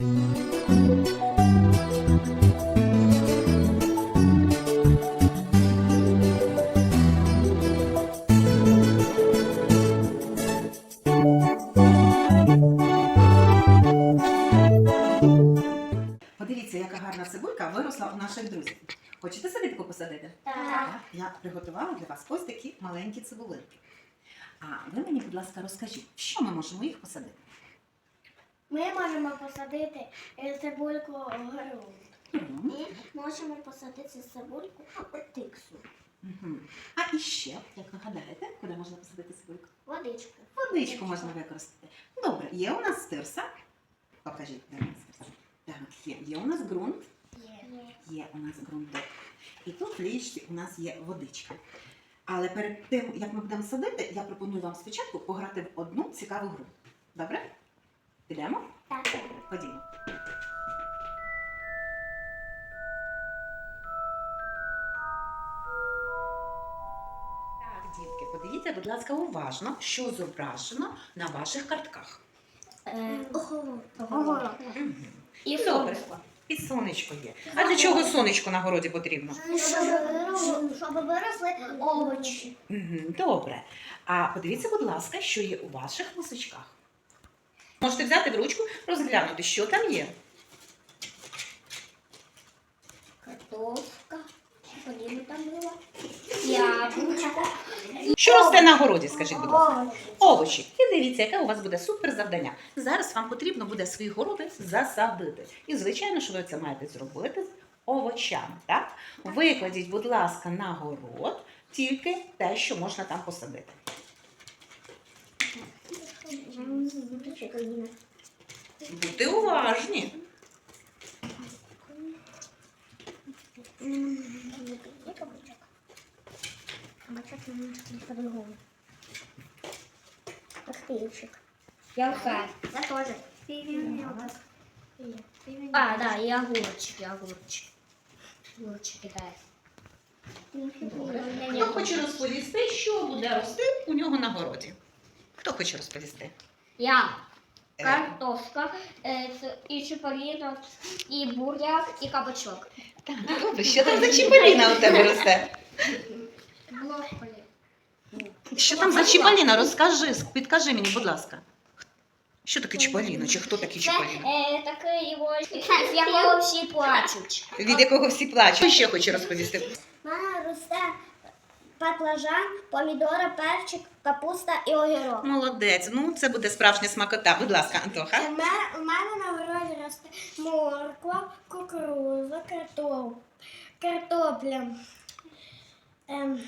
Подивіться, яка гарна цибулька виросла у наших друзів. Хочете собі таку посадити? Так. Я приготувала для вас ось такі маленькі цибулинки. А ви мені, будь ласка, розкажіть, що ми можемо їх посадити? Ми можемо посадити е, цибульку грунт. Мгм. І можемо посадити цибульку тиксу. Мгм. А іще, як ви гадаєте, куди можна посадити цибульку? Водичку. Водичку можна використати. Добре, є у нас стирса. Покажіть, де у нас стирса. Так, є. Є у нас ґрунт. Є. Є у нас ґрунток. І тут в ліжці у нас є водичка. Але перед тим, як ми будемо садити, я пропоную вам спочатку пограти в одну цікаву гру. Добре? Підемо? Так. Ходімо. Так, дітки, подивіться, будь ласка, уважно, що зображено на ваших картках. Огород. І Добре. сонечко. І сонечко є. А для чого сонечко на городі потрібно? Щоб, щоб виросли овочі. Мгм, Добре. А подивіться, будь лака, що є у ваших носочках. Можете взяти в ручку, розглянути, що там є. Картошка. Там була. Яблучко. Що росте на городі, скажіть, будь ласка? Овочі. Овочі. І дивіться, яке у вас буде супер завдання. Зараз вам потрібно буде свої городи засадити. І, звичайно, що ви це маєте зробити з овочами. Так? Викладіть, будь ласка, на город тільки те, що можна там посадити. Будьте уважні. Є кабачок? Кабачок немножко по-другому. Коктейльчик. Я. Я тоже. А, да, і огурчик, і огурчик. Огурчик кидає. Хто хоче розповісти, що буде рости у нього на городі? Хто хоче розповісти? Я. Е, Картошка, е, і чиполіно, і буряк, і кабачок. Так, добре, що там за чіпаліна у тебе росте? Що там за чіпаліна? Розкажи, підкажи мені, будь ласка. Що таке чіпаліно? Чи хто такий Це е, такий його, з якого всі плачуть. Від якого всі плачуть? Що ще хоче розповісти? Мене росте баклажан, помідора, перчик, капуста і огірок. Молодець, ну це буде справжня смакота. Будь ласка, У мене, у мене на городі росте морква, кукуруза, картоп, картопля, ем,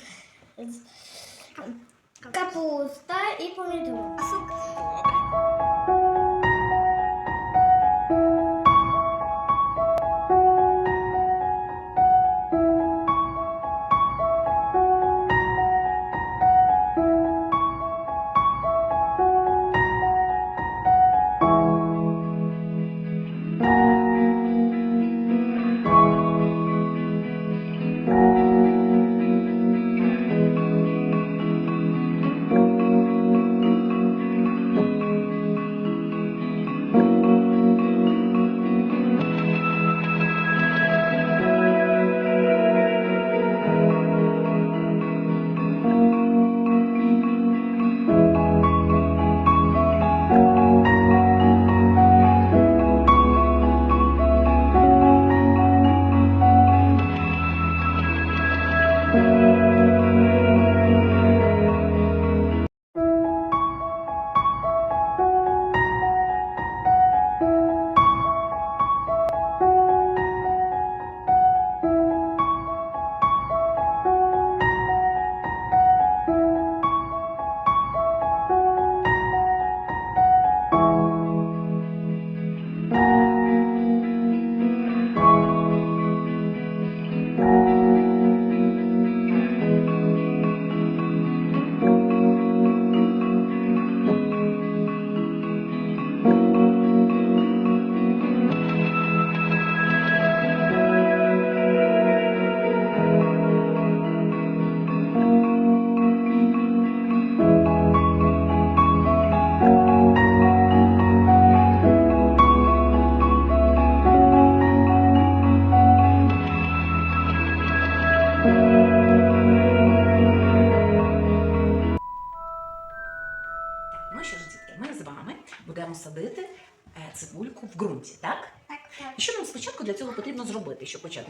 капуста і помідор.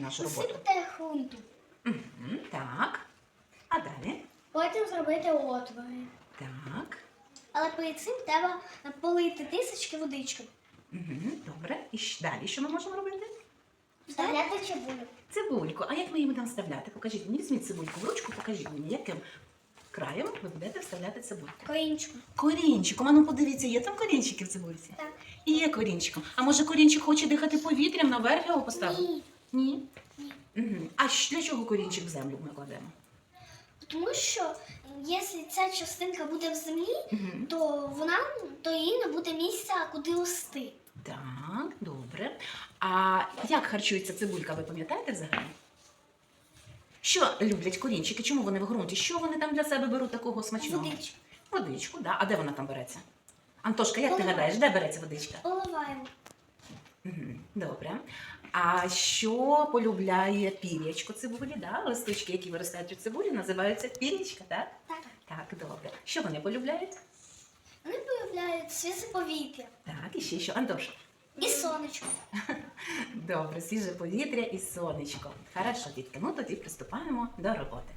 Нашу роботу? Посипте. Мгм, так. А далі? Потім зробити отвори. Так. Але перед цим треба полити тисячки водичкою. Мгм, добре. І щ- далі що ми можемо робити? Вставляти чебулю. Цибульку. А як ми її будемо вставляти? Покажіть мені, візьміть цибульку в ручку, покажіть мені, яким краєм ви будете вставляти цибульку. Корінчиком. Корінчиком. А ну подивіться, є там корінчики в цибульці? Так. Є корінчиком. А може корінчик хоче дихати повітрям, наверх його поставити? Ні. Ні. Ні. Угу. А щ- для чого корінчик в землю ми кладемо? Тому що якщо ця частинка буде в землі, Угу. то вона то їй не буде місця, куди рости. Так, добре. А як харчується цибулька, ви пам'ятаєте взагалі? Що люблять корінчики? Чому вони в ґрунті? Що вони там для себе беруть такого смачного? Водичку. Водичку, да. А де вона там береться? Антошка, як ти Поливаємо. гадаєш, де береться водичка? Поливаємо. Мгм, Добре. А що полюбляє пір'ячко цибулі? Да? Листочки, які виростають у цибулі, називаються пір'ячка, так? Так. Так, добре. Що вони полюбляють? Вони полюбляють свіже повітря Так, і ще що? Антоша. і сонечко. Добре, свіже повітря і сонечко. Хорошо, дітки, ну тоді приступаємо до роботи.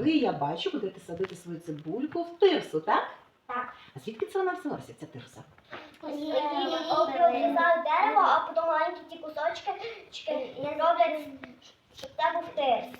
Ви, я бачу, будете садити свою цибульку в тирсу, так? Так. А звідки це вона взялася, ця тирса? Обрізав дерево, а потім маленькі ті кусочки чки, роблять, щоб це був тирса.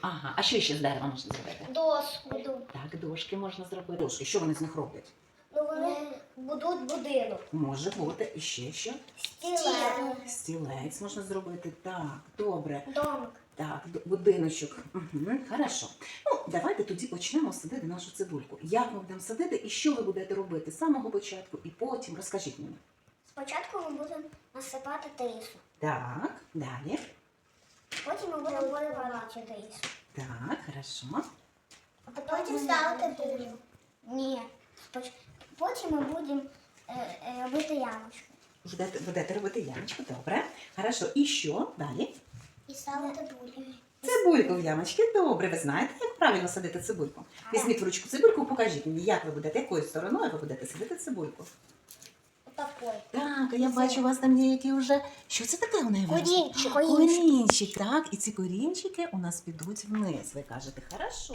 Ага, а що ще з дерева можна зробити? Доску. Так, дошки можна зробити. Дошки, що вони з них роблять? Ну вони будуть будинок. Може бути і ще що? Стіле. Стілець можна зробити. Так, добре. Домик. Так, будиночок. Угу, хорошо. Ну, давайте тоді почнемо садити нашу цибульку. Як ми будемо садити і що ви будете робити з самого початку і потім розкажіть мені. Спочатку ми будемо насипати тирсу. Так, далі. Потім ми будемо поливати тирсу. Так, хорошо. А потім ставити бурю. Ні. Потім ми будемо е, е, робити ямочку. Будете, будете робити ямочку, добре. Хорошо. І що далі? І ставити бурю. Цибульку в ямочки. Добре, ви знаєте, як правильно садити цибульку? Візьміть в ручку цибульку, покажіть мені, як ви будете, якою стороною ви будете садити цибульку. Отакой. Так, а я бачу, у вас там є які вже. Що це таке у неї? Корінчик. Корінчик, так, і ці корінчики у нас підуть вниз. Ви кажете, хорошо.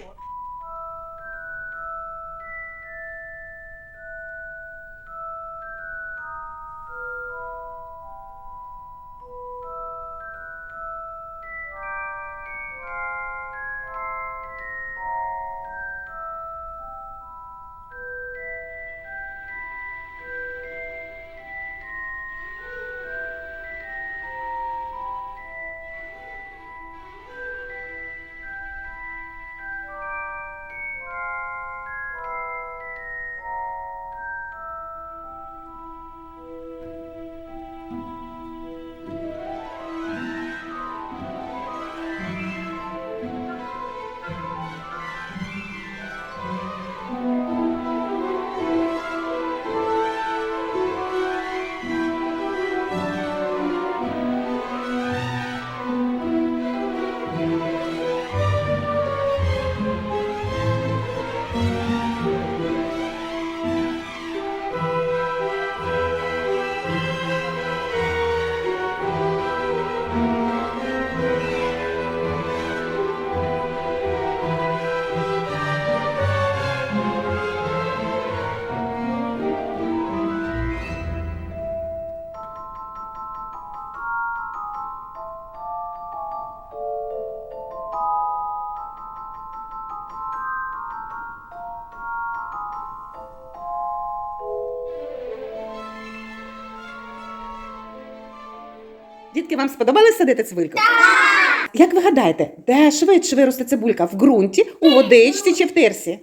Дітки, вам сподобалось садити цибульку? Так! Як ви гадаєте, де швидше виросте цибулька? В ґрунті, у водичці чи в тирсі?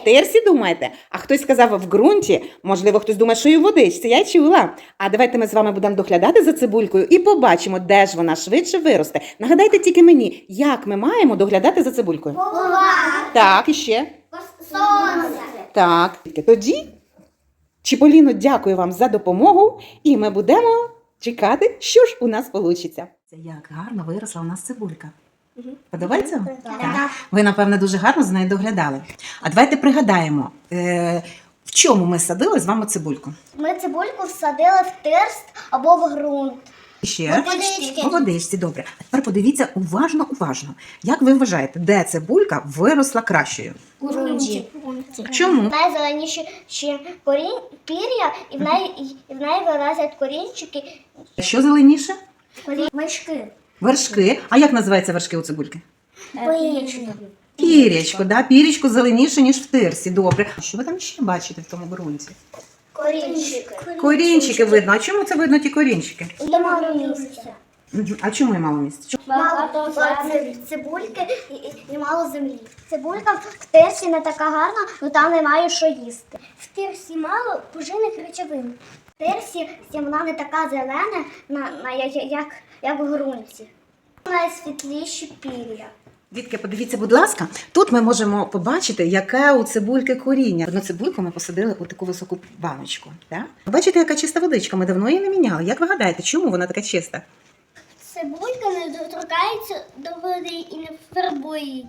В тирсі думаєте? А хтось сказав в ґрунті, можливо, хтось думає, що і в водичці. Я чула. А давайте ми з вами будемо доглядати за цибулькою і побачимо, де ж вона швидше виросте. Нагадайте тільки мені, як ми маємо доглядати за цибулькою. Так, і ще. Сонце. Так, тоді, Чіполіно, дякую вам за допомогу, і ми будемо чекати, що ж у нас вийде. Це як гарно виросла у нас цибулька. Подобається? вам? Так. Ви, напевно, дуже гарно за нею доглядали. А давайте пригадаємо, е, в чому ми садили з вами цибульку. Ми цибульку всадили в терст або в ґрунт. Ще у водичці, добре. А тепер подивіться уважно, уважно. Як ви вважаєте, де цибулька виросла кращою? У ґрунті. Чому? В неї зеленіші ще корінь, пір'я, і в неї, і в неї вилазять корінчики, Що зеленіше? корінь, мишки. Вершки. А як називаються вершки у цибульки? Пирічки. Пірячко, да? Пірячко зеленіше, ніж в тирсі. Добре. Що ви там ще бачите в тому ґрунті? Корінчики. Корінчики видно. А чому це видно ті корінчики? Де мало місця. Мгм. А чому є мало місця? Чому? Мало ци- цибульки і, і, і мало землі. Цибулька в тирсі не така гарна, бо там немає що їсти. В тирсі мало поживних речовин. В тирсі вона не така зелена, на, на, як, як, як в ґрунті. Найсвітліші пір'я. Дітки, подивіться, будь ласка, тут ми можемо побачити, яке у цибульки коріння. Одну цибульку ми посадили у таку високу баночку. Так? Бачите, яка чиста водичка? Ми давно її не міняли. Як ви гадаєте, чому вона така чиста? Цибулька не доторкається до води і не фарбує її.